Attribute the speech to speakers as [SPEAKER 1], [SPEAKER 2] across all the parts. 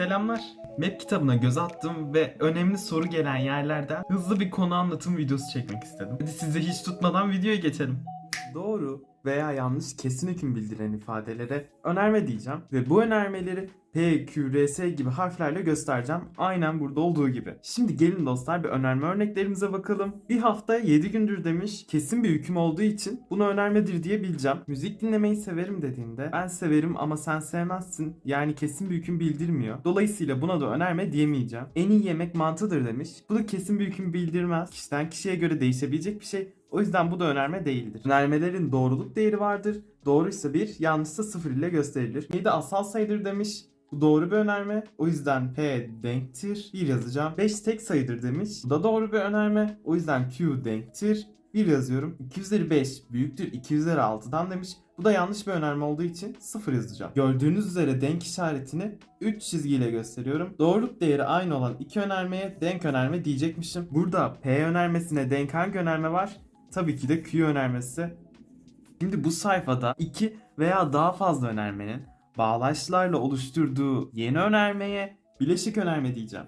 [SPEAKER 1] Selamlar. Map kitabına göz attım ve önemli soru gelen yerlerden hızlı bir konu anlatım videosu çekmek istedim. Hadi sizi hiç tutmadan videoya geçelim. Doğru veya yanlış kesin hüküm bildiren ifadelere önerme diyeceğim ve bu önermeleri P, Q, R, S gibi harflerle göstereceğim. Aynen burada olduğu gibi. Şimdi gelin dostlar bir önerme örneklerimize bakalım. Bir hafta 7 gündür demiş. Kesin bir hüküm olduğu için bunu önermedir diye. Müzik dinlemeyi severim dediğinde ben severim ama sen sevmezsin. Yani kesin bir hüküm bildirmiyor. Dolayısıyla buna da önerme diyemeyeceğim. En iyi yemek mantıdır demiş. Bu da kesin bir hüküm bildirmez. Kişiden kişiye göre değişebilecek bir şey. O yüzden bu da önerme değildir. Önermelerin doğruluk değeri vardır. Doğruysa 1, yanlışsa 0 ile gösterilir. 7 asal sayıdır demiş. Bu doğru bir önerme. O yüzden P denktir. 1 yazacağım. 5 tek sayıdır demiş. Bu da doğru bir önerme. O yüzden Q denktir. 1 yazıyorum. 2 üzeri 5 büyüktür 2 üzeri 6'dan demiş. Bu da yanlış bir önerme olduğu için 0 yazacağım. Gördüğünüz üzere denk işaretini 3 çizgiyle gösteriyorum. Doğruluk değeri aynı olan iki önermeye denk önerme diyecekmişim. Burada P önermesine denk hangi önerme var? Tabii ki de Q önermesi. Şimdi bu sayfada iki veya daha fazla önermenin bağlaçlarla oluşturduğu yeni önermeye bileşik önerme diyeceğim.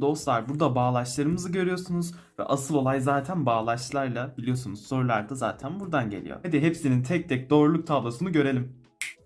[SPEAKER 1] Dostlar burada bağlaçlarımızı görüyorsunuz ve asıl olay zaten bağlaçlarla biliyorsunuz sorularda zaten buradan geliyor. Hadi hepsinin tek tek doğruluk tablosunu görelim.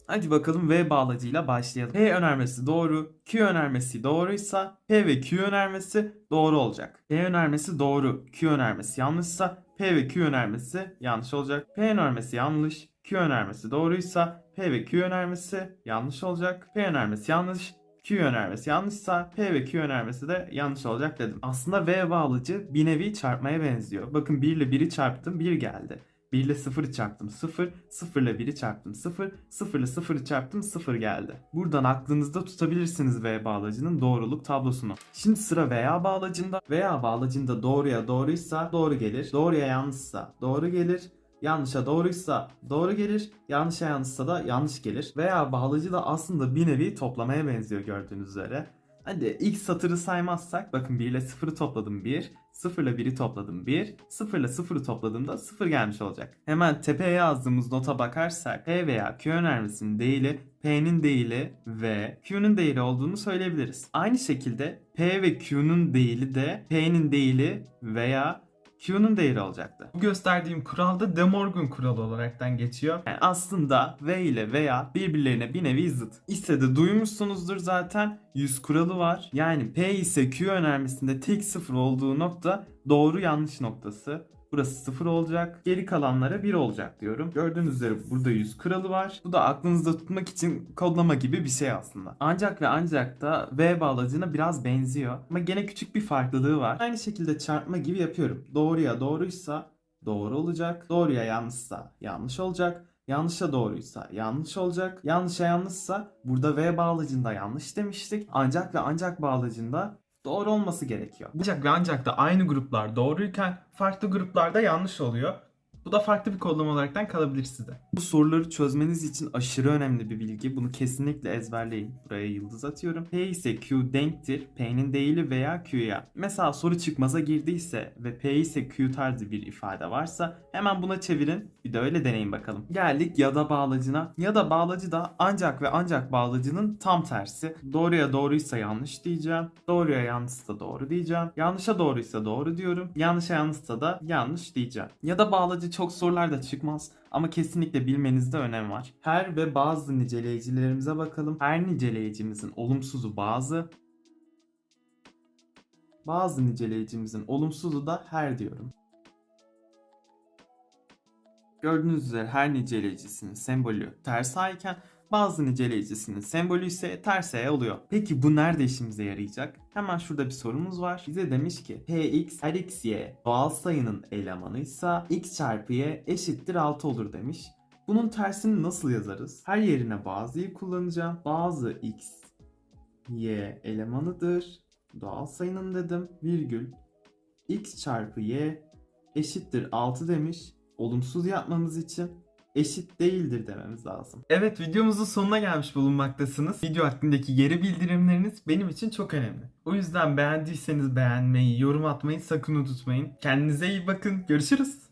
[SPEAKER 1] Hadi bakalım V bağlacıyla başlayalım. P önermesi doğru, Q önermesi doğruysa P ve Q önermesi doğru olacak. P önermesi doğru, Q önermesi yanlışsa P ve Q önermesi yanlış olacak. P önermesi yanlış, Q önermesi doğruysa P ve Q önermesi yanlış olacak. P önermesi yanlış, Q önermesi yanlışsa P ve Q önermesi de yanlış olacak dedim. Aslında V bağlacı bir nevi çarpmaya benziyor. Bakın 1 ile 1'i çarptım 1 geldi. 1 ile 0'ı çarptım 0, 0 ile 1'i çarptım 0, 0 ile 0'ı çarptım 0 geldi. Buradan aklınızda tutabilirsiniz V bağlacının doğruluk tablosunu. Şimdi sıra veya bağlacında. Veya bağlacında doğruya doğruysa doğru gelir. Doğruya yanlışsa doğru gelir. Yanlışa doğruysa doğru gelir, yanlışa yanlışsa da yanlış gelir. Veya bağlacı da aslında bir nevi toplamaya benziyor gördüğünüz üzere. Hadi ilk satırı saymazsak bakın 1 ile 0'ı topladım 1, 0 ile 1'i topladım 1, 0 ile 0'ı topladığımda 0 gelmiş olacak. Hemen tepeye yazdığımız nota bakarsak P veya Q önermesinin değili P'nin değili ve Q'nun değili olduğunu söyleyebiliriz. Aynı şekilde P ve Q'nun değili de P'nin değili veya Q'nun değeri olacaktı. Bu gösterdiğim kural da De Morgan kuralı olaraktan geçiyor. Yani aslında V ile veya birbirlerine bir nevi zıt. İse de duymuşsunuzdur zaten 100 kuralı var. Yani P ise Q önermesinde tek sıfır olduğu nokta doğru yanlış noktası. Burası 0 olacak. Geri kalanlara 1 olacak diyorum. Gördüğünüz üzere burada 100 kuralı var. Bu da aklınızda tutmak için kodlama gibi bir şey aslında. Ancak ve ancak da V bağlacına biraz benziyor. Ama gene küçük bir farklılığı var. Aynı şekilde çarpma gibi yapıyorum. Doğruya doğruysa doğru olacak. Doğruya yanlışsa yanlış olacak. Yanlışa doğruysa yanlış olacak. Yanlışa yanlışsa burada V bağlacında yanlış demiştik. Ancak ve ancak bağlacında doğru olması gerekiyor. Ancak ve ancak da aynı gruplar doğruyken farklı gruplarda yanlış oluyor. Bu da farklı bir kodlama olaraktan kalabilir size. Bu soruları çözmeniz için aşırı önemli bir bilgi. Bunu kesinlikle ezberleyin. Buraya yıldız atıyorum. P ise Q denktir. P'nin değili veya Q'ya. Mesela soru çıkmaza girdiyse ve P ise Q tarzı bir ifade varsa hemen buna çevirin. Bir de öyle deneyin bakalım. Geldik ya da bağlacına. Ya da bağlacı da ancak ve ancak bağlacının tam tersi. Doğruya doğruysa yanlış diyeceğim. Doğruya yanlışsa doğru diyeceğim. Yanlışa doğruysa doğru diyorum. Yanlışa yanlışsa da yanlış diyeceğim. Ya da bağlacı çok sorularda çıkmaz ama kesinlikle bilmenizde önem var. Her ve bazı niceleyicilerimize bakalım. Her niceleyicimizin olumsuzu bazı, bazı niceleyicimizin olumsuzu da her diyorum. Gördüğünüz üzere her niceleyicisinin sembolü ters A iken bazı niceleyicisinin sembolü ise ters E oluyor. Peki bu nerede işimize yarayacak? Hemen şurada bir sorumuz var. Bize demiş ki Px her x y doğal sayının elemanıysa x çarpı y eşittir 6 olur demiş. Bunun tersini nasıl yazarız? Her yerine bazıyı kullanacağım. Bazı x y elemanıdır. Doğal sayının dedim. Virgül x çarpı y eşittir 6 demiş. Olumsuz yapmamız için eşit değildir dememiz lazım. Evet videomuzun sonuna gelmiş bulunmaktasınız. Video hakkındaki geri bildirimleriniz benim için çok önemli. O yüzden beğendiyseniz beğenmeyi, yorum atmayı sakın unutmayın. Kendinize iyi bakın. Görüşürüz.